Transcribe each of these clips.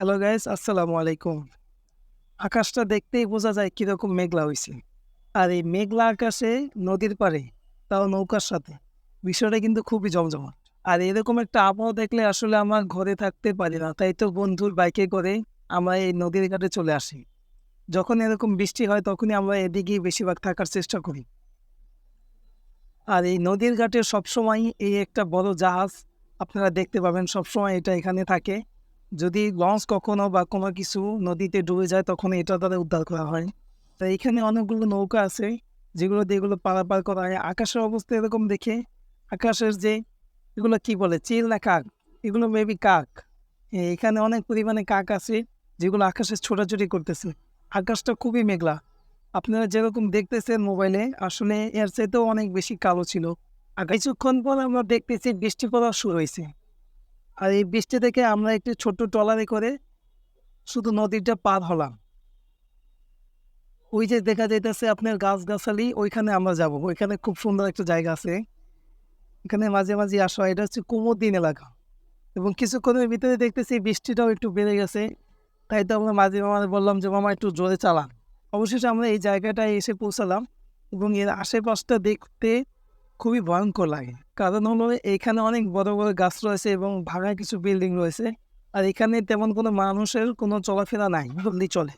Hello guys আসসালামু আলাইকুম আকাশটা দেখতেই বোঝা যায় কীরকম মেঘলা হয়েছে আর এই মেঘলা আকাশে নদীর পাড়ে, তাও নৌকার সাথে, বিষয়টা কিন্তু খুবই জমজমাট। আর এরকম একটা আবহাওয়া দেখলে আসলে আমার ঘরে থাকতে পারি না। তাই তো বন্ধুর বাইকে করে আমরা এই নদীর ঘাটে চলে আসি। যখন এরকম বৃষ্টি হয়, তখনই আমরা এদিকেই বেশিরভাগ থাকার চেষ্টা করি। আর এই নদীর ঘাটে সবসময় এই একটা বড় জাহাজ, আপনারা দেখতে পাবেন সবসময় এটা এখানে থাকে। যদি লঞ্চ কখনো বা কোনো কিছু নদীতে ডুবে যায়, তখন এটা দ্বারা উদ্ধার করা হয়। তো এখানে অনেকগুলো নৌকা আছে, যেগুলো দিয়ে এগুলো পারাপার করা হয়। আকাশের অবস্থা এরকম দেখে, আকাশের যে এগুলো কি বলে চিল না কাক? এগুলো মেবি কাক। এখানে অনেক পরিমাণে কাক আছে, যেগুলো আকাশে ছোটাছুটি করতেছে। আকাশটা খুবই মেঘলা। আপনারা যেরকম দেখতেছেন মোবাইলে আসলে এর চাইতেও অনেক বেশি কালো ছিল। আর কিছুক্ষণ পর আমরা দেখতেছি বৃষ্টি পড়া শুরু হয়েছে। আর এই বৃষ্টি থেকে আমরা একটি ছোট্ট ট্রলারে করে শুধু নদীটা পার হলাম। ওই যে দেখা যাইতেছে আপনার গাছগাছালি, ওইখানে আমরা যাব। ওইখানে খুব সুন্দর একটা জায়গা আছে। এখানে মাঝে মাঝে আসা। এটা হচ্ছে কুমুদ্দিন এলাকা। এবং কিছুক্ষণের ভিতরে দেখতেছি বৃষ্টিটাও একটু বেড়ে গেছে। তাই তো আমরা মাঝে মাঝে বললাম যে, মামা, একটু জোরে চালান। অবশেষে আমরা এই জায়গাটায় এসে পৌঁছালাম এবং এর আশেপাশটা দেখতে খুবই ভয়ঙ্কর লাগে। কারণ হলো এখানে অনেক বড় বড় গাছ রয়েছে এবং ভাঙা কিছু বিল্ডিং রয়েছে। আর এখানে তেমন কোনো মানুষের কোনো চলাফেরা নাই, বললেই চলে।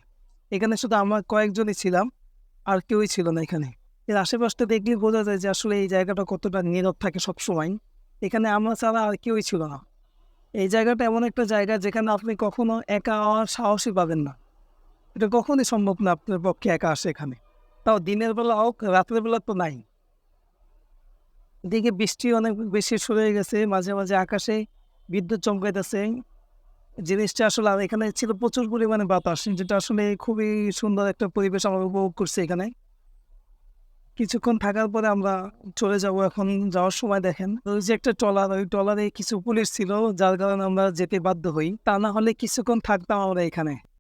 এখানে শুধু আমরা কয়েকজনই ছিলাম, আর কেউই ছিল না এখানে। এর আশেপাশটা দেখলেই বোঝা যায় যে আসলে এই জায়গাটা কতটা নীরব থাকে সবসময়। এখানে আমরা ছাড়া আর কেউই ছিল না। এই জায়গাটা এমন একটা জায়গা যেখানে আপনি কখনো একা হওয়ার সাহসই পাবেন না। এটা কখনই সম্ভব না আপনার পক্ষে একা আসে এখানে। তাও দিনের বেলা হোক, রাতের বেলা তো নাই। এদিকে বৃষ্টি অনেক বেশি শুরু হয়ে গেছে, মাঝে মাঝে আকাশে বিদ্যুৎ চমকাইতেছে। জিনিসটা আসলে আর এখানে ছিল প্রচুর পরিমাণে বাতাস, যেটা আসলে খুবই সুন্দর একটা পরিবেশ আমরা উপভোগ করছি এখানে। কিছুক্ষণ থাকার পরে আমরা চলে যাব এখন, যাওয়ার সময় দেখেন। ওই যে একটা ট্রলার, ওই ট্রলারে কিছু পুলিশ ছিল, যার কারণে আমরা যেতে বাধ্য হই। তা না হলে কিছুক্ষণ থাকতাম আমরা এখানে।